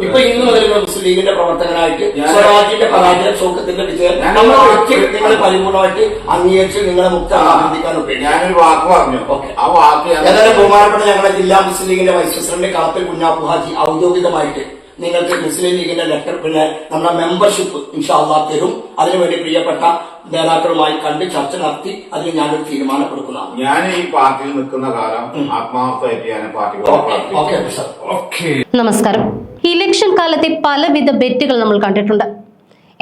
ഇപ്പൊ ഇന്ന് മുതൽ മുസ്ലിം ലീഗിന്റെ പ്രവർത്തകനായിട്ട് സ്വരാജിന്റെ പരാജയം സൗഖ്യത്തിന്റെ വിജയം നിങ്ങൾ പരിപൂർണമായിട്ട് അംഗീകരിച്ച് നിങ്ങളെ മുക്ത ആനന്ദിക്കാൻ ഞാനൊരു വാക്ക് പറഞ്ഞു. ഓക്കെ. ആ വാക്ക് ഏതായാലും ബഹുമാനപ്പെട്ട ഞങ്ങളുടെ ജില്ലാ മുസ്ലിം ലീഗിന്റെ വൈസ് പ്രസിഡന്റ് കളത്തിൽ കുഞ്ഞാപ്പു ഹാജി ഔദ്യോഗികമായിട്ട് നിങ്ങൾക്ക് മുസ്ലിം ലീഗിന്റെ ലെറ്റർ പിന്നെ നമ്മുടെ മെമ്പർഷിപ്പ് ഇൻഷാല്ലാ തരും. അതിനുവേണ്ടി പ്രിയപ്പെട്ട നേതാക്കളുമായി കണ്ട് ചർച്ച നടത്തി അതിന് ഞാനൊരു തീരുമാനപ്പെടുക്കുന്നതാണ് ഞാൻ ഈ പാർട്ടിയിൽ നിൽക്കുന്ന കാലം ആത്മാർത്ഥമായിട്ട് ഞാൻ പാർട്ടി ഓക്കെ. സർ ഓക്കെ നമസ്കാരം. ഇലക്ഷൻ കാലത്തെ പലവിധ ബെറ്റുകൾ നമ്മൾ കണ്ടിട്ടുണ്ട്.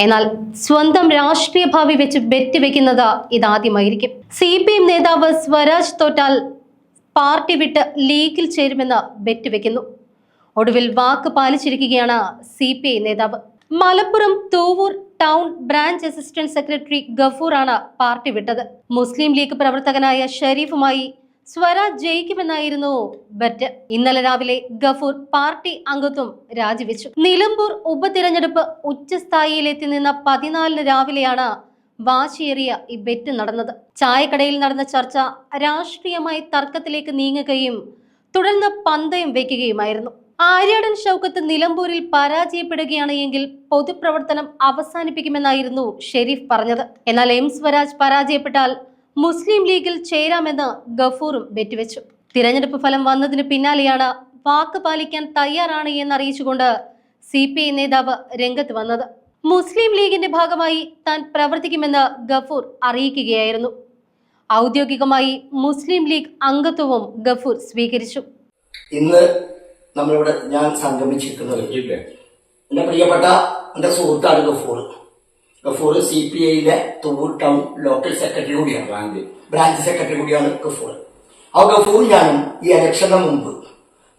എന്നാൽ സ്വന്തം രാഷ്ട്രീയ ഭാവി വെച്ച് ബെറ്റ് വെക്കുന്നത് ഇതാദ്യമായിരിക്കും. സി പി എം നേതാവ് സ്വരാജ് തോറ്റാൽ പാർട്ടി വിട്ട് ലീഗിൽ ചേരുമെന്ന് ബെറ്റ് വെക്കുന്നു. ഒടുവിൽ വാക്ക് പാലിച്ചിരിക്കുകയാണ് സി പി ഐ നേതാവ്. Malappuram Thovur town branch assistant secretary ഗഫൂറാണ് party വിട്ടത്. മുസ്ലിം ലീഗ് പ്രവർത്തകനായ ഷരീഫുമായി സ്വരാജ് ജയിക്കുമെന്നായിരുന്നു ബറ്റ്. ഇന്നലെ രാവിലെ ഗഫൂർ പാർട്ടി അംഗത്വം രാജിവെച്ചു. നിലമ്പൂർ ഉപതിരഞ്ഞെടുപ്പ് ഉച്ചസ്ഥായിയിലെത്തി നിന്ന പതിനാലിന് രാവിലെയാണ് വാശിയേറിയ ഈ ബെറ്റ് നടന്നത്. ചായക്കടയിൽ നടന്ന ചർച്ച രാഷ്ട്രീയമായി തർക്കത്തിലേക്ക് നീങ്ങുകയും തുടർന്ന് പന്തയം വയ്ക്കുകയുമായിരുന്നു ആര്യാടൻ ഷൗക്കത്ത് നിലമ്പൂരിൽ പരാജയപ്പെടുകയാണ് എങ്കിൽ പൊതുപ്രവർത്തനം അവസാനിപ്പിക്കുമെന്നായിരുന്നു ഷെരീഫ് പറഞ്ഞത്. എന്നാൽ എം സ്വരാജ് പരാജയപ്പെട്ടാൽ മുസ്ലിം ലീഗിൽ ചേരാമെന്ന് ഗഫൂറും വെറ്റുവെച്ചു. തിരഞ്ഞെടുപ്പ് ഫലം വന്നതിന് പിന്നാലെയാണ് വാക്ക് പാലിക്കാൻ തയ്യാറാണ് എന്നറിയിച്ചുകൊണ്ട് സി പി ഐ നേതാവ് രംഗത്ത് വന്നത്. മുസ്ലിം ലീഗിന്റെ ഭാഗമായി താൻ പ്രവർത്തിക്കുമെന്ന് ഗഫൂർ അറിയിക്കുകയായിരുന്നു. ഔദ്യോഗികമായി മുസ്ലിം ലീഗ് അംഗത്വവും ഗഫൂർ സ്വീകരിച്ചു. ഇന്ന് നമ്മളിവിടെ ഞാൻ സംഗമിച്ചിരിക്കുന്നത് എന്റെ പ്രിയപ്പെട്ട എന്റെ സുഹൃത്താണ് ഗഫൂർ. ഗഫൂർ സി പി ഐയിലെ തൂർ ടൗൺ ലോക്കൽ സെക്രട്ടറി കൂടിയാണ്. ബ്രാഞ്ച് ബ്രാഞ്ച് സെക്രട്ടറി കൂടിയാണ് ഗഫൂർ ആ ഗഫൂർ ഞാനും ഈ ഇലക്ഷന് മുമ്പ്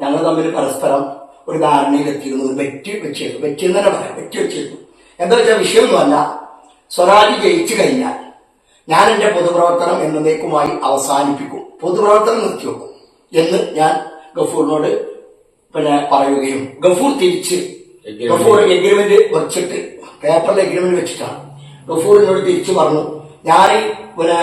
ഞങ്ങൾ തമ്മിൽ പരസ്പരം ഒരു ധാരണയിലെത്തിയിരുന്നു ഒരു വെറ്റി വെച്ചിരുന്നു. വെറ്റി എന്ന് തന്നെ പറയാം. വെറ്റി വെച്ചിരുന്നു. എന്താ വെച്ചാൽ വിഷയമൊന്നുമല്ല സ്വരാജ് ജയിച്ചു കഴിഞ്ഞാൽ ഞാൻ എന്റെ പൊതുപ്രവർത്തനം എന്നേക്കുമായി അവസാനിപ്പിക്കും. പൊതുപ്രവർത്തനം നിർത്തിവെക്കും എന്ന് ഞാൻ ഗഫൂറിനോട് പിന്നെ പറയുകയും ഗഫൂർ തിരിച്ച് ഗഫൂർ എഗ്രിമെന്റ് വെച്ചിട്ട് പേപ്പറിൽ എഗ്രിമെന്റ് വെച്ചിട്ടാണ്. ഗഫൂറിനോട് തിരിച്ചു പറഞ്ഞു ഞാൻ പിന്നെ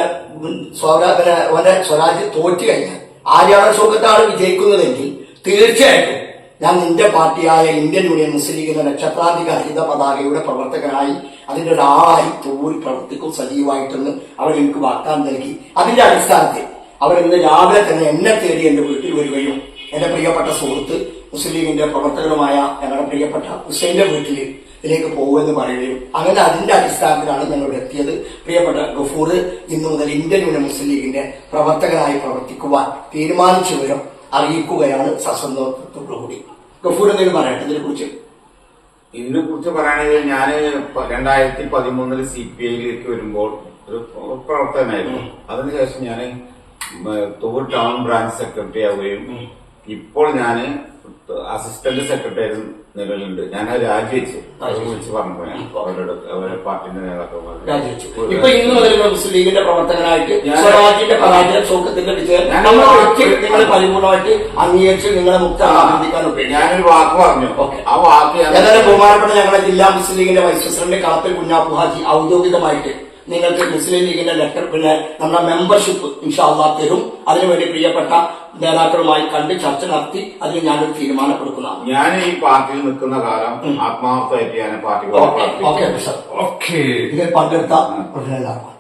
ഓന്റെ സ്വരാജ് തോറ്റു കഴിഞ്ഞാൽ ആര്യാട സുഖത്താണ് വിജയിക്കുന്നതെങ്കിൽ തീർച്ചയായിട്ടും ഞാൻ നിന്റെ പാർട്ടിയായ ഇന്ത്യൻ യൂണിയൻ മുസ്ലിം ലീഗിന്റെ നക്ഷത്രാധിക പതാകയുടെ പ്രവർത്തകനായി അതിന്റെ ഒരാളായി തോറി പ്രവർത്തിക്കും സജീവമായിട്ടെന്ന് അവർ എനിക്ക് വാഗ്ദാനം നൽകി. അതിന്റെ അടിസ്ഥാനത്തിൽ അവർ ഇന്ന് രാവിലെ തന്നെ എന്നെ തേടി എന്റെ വീട്ടിൽ വരികയും എന്റെ പ്രിയപ്പെട്ട സുഹൃത്ത് മുസ്ലിം ലീഗിന്റെ പ്രവർത്തകനുമായ ഞങ്ങളുടെ പ്രിയപ്പെട്ട ഹുസൈന്റെ വീട്ടിൽ ഇതിലേക്ക് പോകുമെന്ന് പറയുകയും അങ്ങനെ അതിന്റെ അടിസ്ഥാനത്തിലാണ് ഞങ്ങൾ ഇവിടെ എത്തിയത്. പ്രിയപ്പെട്ട ഗഫൂർ ഇന്നു മുതൽ ഇന്ത്യൻ യൂണിയൻ മുസ്ലിം ലീഗിന്റെ പ്രവർത്തകനായി പ്രവർത്തിക്കുവാൻ തീരുമാനിച്ചവരും അറിയിക്കുകയാണ് സസന്തോഷത്തോടുകൂടി ഗഫൂർ എന്തെങ്കിലും പറയട്ടെ ഇതിനെ കുറിച്ച്? ഇതിനെ കുറിച്ച് പറയുകയാണെങ്കിൽ ഞാൻ രണ്ടായിരത്തി പതിമൂന്നിൽ സി പി ഐയിലേക്ക് വരുമ്പോൾ ഒരു പ്രവർത്തകനായിരുന്നു. അതിനുശേഷം ഞാൻ തൂർ ടൗൺ ബ്രാഞ്ച് സെക്രട്ടറി ആവുകയും ഇപ്പോൾ ഞാൻ അസിസ്റ്റന്റ് സെക്രട്ടറി നിലവിലുണ്ട്. ഞാൻ രാജിവെച്ചു. അത് വിളിച്ച് പറഞ്ഞു ഞാൻ അവരുടെ അവരുടെ പാർട്ടിന്റെ നേതാക്കന്മാർ രാജിവെച്ചു. മുസ്ലിം ലീഗിന്റെ പ്രവർത്തകനായിട്ട് ഞാൻ- സ്വരാജിന്റെ പരാജയം ഷൗക്കത്തിന്റെ വിജയം ഞാൻ- നമ്മൾ ഒരിക്കലും നിങ്ങൾ പരിപൂർണമായിട്ട് അംഗീകരിച്ച് നിങ്ങളെ മുക്ത ഞാനൊരു വാക്ക് പറഞ്ഞു. ആ വാക്ക് ഏതായാലും ബഹുമാനപ്പെട്ട ഞങ്ങളുടെ ജില്ലാ മുസ്ലിം ലീഗിന്റെ വൈസ് പ്രസിഡന്റ് കളത്തിൽ കുഞ്ഞാപ്പു ഹാജി ഔദ്യോഗികമായിട്ട് നിങ്ങൾക്ക് മുസ്ലിം ലീഗിന്റെ ലെറ്റർ പിന്നെ നമ്മുടെ മെമ്പർഷിപ്പ് ഇൻഷാല്ലാ തരും. അതിനുവേണ്ടി പ്രിയപ്പെട്ട നേതാക്കളുമായി കണ്ട് ചർച്ച നടത്തി അതിന് ഞാനൊരു തീരുമാനപ്പെടുക്കുന്നതാണ് ഞാൻ ഈ പാർട്ടിയിൽ നിൽക്കുന്ന കാലം ആത്മാർത്ഥമായിട്ട് ഞാൻ party okay okay sir okay ഇതിൽ പങ്കെടുത്ത എല്ലാവർക്കും